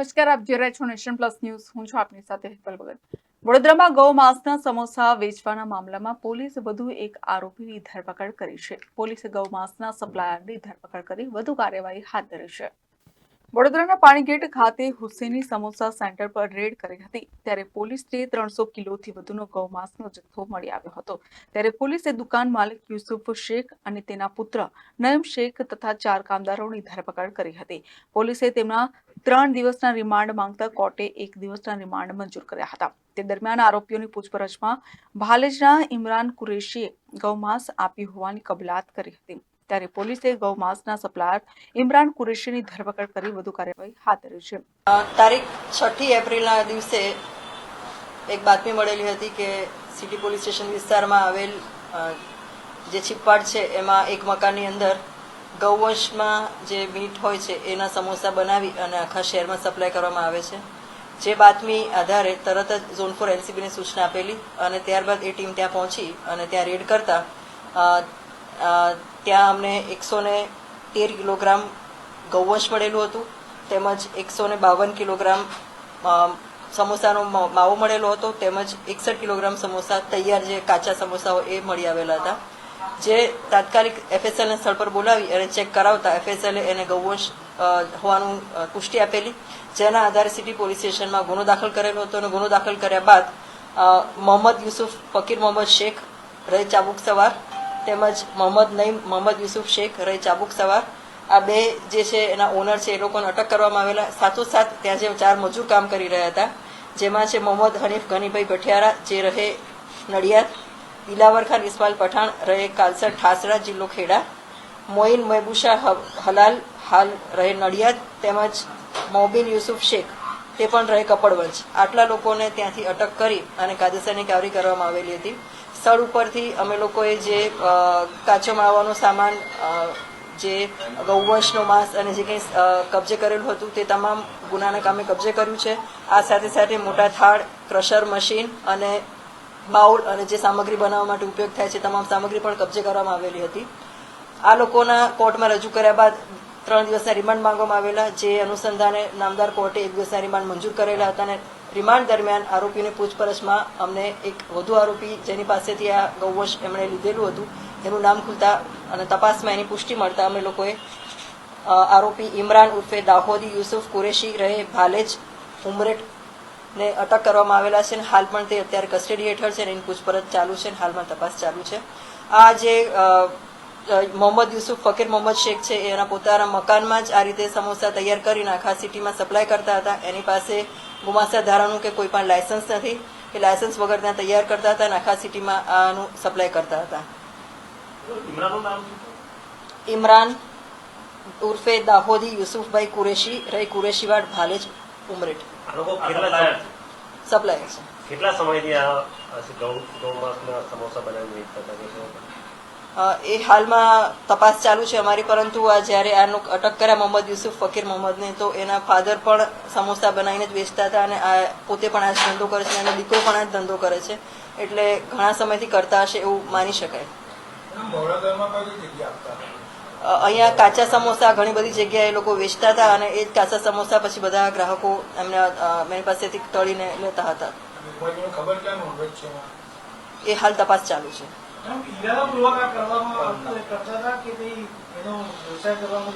નમસ્કાર, આપ જોઈ રહ્યા છો નેશન પ્લસ ન્યૂઝ. હું છું આપની સાથે હેતલ ભગત. વડોદરામાં ગૌ માંસના સમોસા વેચવાના મામલામાં પોલીસ વધુ એક આરોપીની ધરપકડ કરી છે. પોલીસે ગૌ માંસના સપ્લાયરની ધરપકડ કરી વધુ કાર્યવાહી હાથ ધરી છે. વડોદરાના પાણીગેટ ખાતે હુસેની સમોસા સેન્ટર પર રેડ કરી હતી. ત્યારે પોલીસને ત્રણસો કિલોથી વધુનો ગૌ માંસનો જથ્થો મળી આવ્યો હતો. ત્યારે પોલીસે દુકાન માલિક યુસુફ શેખ અને તેના પુત્ર નયમ શેખ તથા ચાર કામદારોની ધરપકડ કરી હતી. પોલીસે તેમના ત્રણ દિવસના રિમાન્ડ માંગતા કોર્ટે એક દિવસના રિમાન્ડ મંજૂર કર્યા હતા. તે દરમિયાન આરોપીઓની પૂછપરછમાં ભાલેજના ઇમરાન કુરેશીએ ગૌમાંસ આપ્યું હોવાની કબલાત કરી હતી. ત્યારે પોલીસે ગૌમાંસના સપ્લાયર ઇમરાન કુરેશીની ધરપકડ કરી વધુ કાર્યવાહી હાથ ધરી છે. તારીખ છઠ્ઠી એપ્રિલના દિવસે એક બાતમી મળેલી હતી કે સિટી પોલીસ સ્ટેશન વિસ્તારમાં આવેલ જે છીપવાડ છે, એમાં એક મકાનની અંદર ગૌવંશમાં જે મીટ હોય છે, એના સમોસા બનાવી અને આખા શહેરમાં સપ્લાય કરવામાં આવે છે. જે બાતમી આધારે તરત જ ઝોન ફોર એનસીબીને સૂચના આપેલી અને ત્યારબાદ એ ટીમ ત્યાં પહોંચી અને ત્યાં રેડ કરતા ત્યાં અમને એકસો ને તેર કિલોગ્રામ ગૌવંશ મળેલું હતું. તેમજ એકસો ને બાવન કિલોગ્રામ સમોસાનો માવો મળેલો હતો. તેમજ એકસઠ કિલોગ્રામ સમોસા તૈયાર જે કાચા સમોસાઓ એ મળી આવેલા હતા. જે તાત્કાલિક એફએસએલને સ્થળ પર બોલાવી અને ચેક કરાવતા એફએસએલએ એને ગૌવંશ હોવાનું પુષ્ટિ આપેલી. જેના આધારે સિટી પોલીસ સ્ટેશનમાં ગુનો દાખલ કરેલો હતો અને ગુનો દાખલ કર્યા બાદ મોહમ્મદ યુસુફ, ફકીર મોહમ્મદ શેખ રહે ચાબુક સવાર, તેમજ મોહમ્મદ નઈમ, મોહમ્મદ યુસુફ શેખ રહે ચાબુક સવાર, આ બે જે છે એના ઓનર છે એ લોકોને અટક કરવામાં આવેલા. સાથોસાથ ત્યાં જે ચાર મજૂર કામ કરી રહ્યા હતા, જેમાં છે મોહમ્મદ હનીફ ગનીભાઈ ગઠિયારા જે રહે નડિયાદ દિલાવર ખાન ઇસ્માઇલ પઠાણ રહે કાલસર ઠાસરા જિલ્લો ખેડા. મોઇન મહેબુશા હલાલ હાલ રહે નડિયાદ તેમજ મોબિન યુસુફ શેખ તે પણ રહે કપડવંશ આટલા લોકોને ત્યાંથી અટક કરી અને કાયદેસરની કાવરી કરવામાં આવેલી હતી. સ્થળ ઉપરથી અમે લોકોએ જે કાચો માવાનો સામાન જે ગૌવંશનો માંસ અને જે કંઈ કબજે કરેલું હતું તે તમામ ગુનાના કામે કબજે કર્યું છે. આ સાથે સાથે મોટા થાળ, ક્રશર મશીન અને બાઉલ અને જે સામગ્રી બનાવવા માટે ઉપયોગ થાય છે, તમામ સામગ્રી પણ કબજે કરવામાં આવેલી હતી. આ લોકોના કોર્ટમાં રજૂ કર્યા બાદ ત્રણ દિવસના રિમાન્ડ માંગવામાં આવેલા, જે અનુસંધાને નામદાર કોર્ટે એક દિવસના રિમાન્ડ મંજૂર કરેલા હતા અને રિમાન્ડ દરમિયાન આરોપીની પૂછપરછમાં અમને એક વધુ આરોપી જેની પાસેથી આ ગૌવંશ એમણે લીધેલું હતું. એનું નામ ખુલતા અને તપાસમાં એની પુષ્ટિ મળતા અમે લોકોએ આરોપી ઇમરાન ઉર્ફે દાહોદી યુસુફ કુરેશી રહે ભાલેજ ઉમરેટ ને અટક કરવામાં આવેલા છે અને હાલ પણ તે અત્યારે કસ્ટડી હેઠળ છે અને એની પૂછપરછ ચાલુ છે અને હાલમાં તપાસ ચાલુ છે. આ જે મોહમ્મદ યુસુફ ફકીર મોહમ્મદ શેખ છે એના પોતાના મકાનમાં જ આ રીતે સમોસા તૈયાર કરીને આખા સિટીમાં સપ્લાય કરતા હતા. એની પાસે ગુમાસા ધારાનું કે કોઈ પણ લાયસન્સ નથી. કે લાયસન્સ વગર ત્યાં તૈયાર કરતા હતા અને આખા સિટીમાં આનું સપ્લાય કરતા હતા? ઇમરાન ઉર્ફે દાહોદી યુસુફભાઈ કુરેશી રહી કુરેશીવાડ ભાલેજ ઉમરેઠ. આ લોકો કેટલા સપ્લાયર છે. કેટલા સમયથી આ આ ગૌમાંસના સમોસા બનાવીને વેચતા હતા કે શું? અ, એ હાલમાં તપાસ ચાલુ છે અમારી પરંતુ આ જ્યારે આનું અટક કર્યા મોહમ્મદ યુસુફ ફકીર મોહમ્મદને તો એના ફાધર પણ સમોસા બનાવીને જ વેચતા હતા અને આ પોતે પણ આ જ ધંધો કરે છે અને દીકરો પણ આ જ ધંધો કરે છે. એટલે ઘણા સમયથી કરતા હશે એવું માની શકાય. અહીંયા કાચા સમોસા ઘણી બધી જગ્યાએ લોકો વેચતા હતા અને એ જ કાચા સમોસા પછી બધા ગ્રાહકો એમને મેની પાસેથી તળીને લેતા હતા? એ હાલ તપાસ ચાલુ છે. કરવામાં કરતા હતા કે એનો વ્યવસાય કરવામાં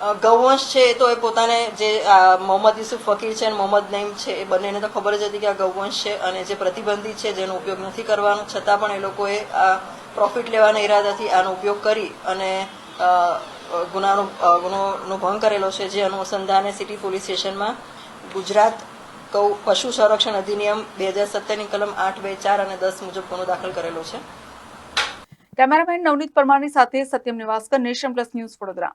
ગૌવંશ છે તો એ પોતાને જે મોહમ્મદ યુસુફ ફકીર છે અને મોહમ્મદ નઈમ છે એ બંનેને તો ખબર જ હતી કે આ ગૌવંશ છે અને જે પ્રતિબંધિત છે જેનો ઉપયોગ નથી કરવાનો, છતાં પણ એ લોકોએ આ પ્રોફિટ લેવાના ઈરાદાથી આનો ઉપયોગ કરી અને ગુનાનો ગુનોનો ભંગ કરેલો છે જે અનુસંધાને સિટી પોલીસ સ્ટેશનમાં ગુજરાત કૌ, પશુ સંરક્ષણ અધિનિયમ બે હજાર સત્તરની કલમ આઠ, બે, ચાર અને દસ મુજબ ગુનો દાખલ કરેલો છે. કેમેરામેન નવનીત પરમારની સાથે Satyam Niwaskar, nation plus news Vadodara.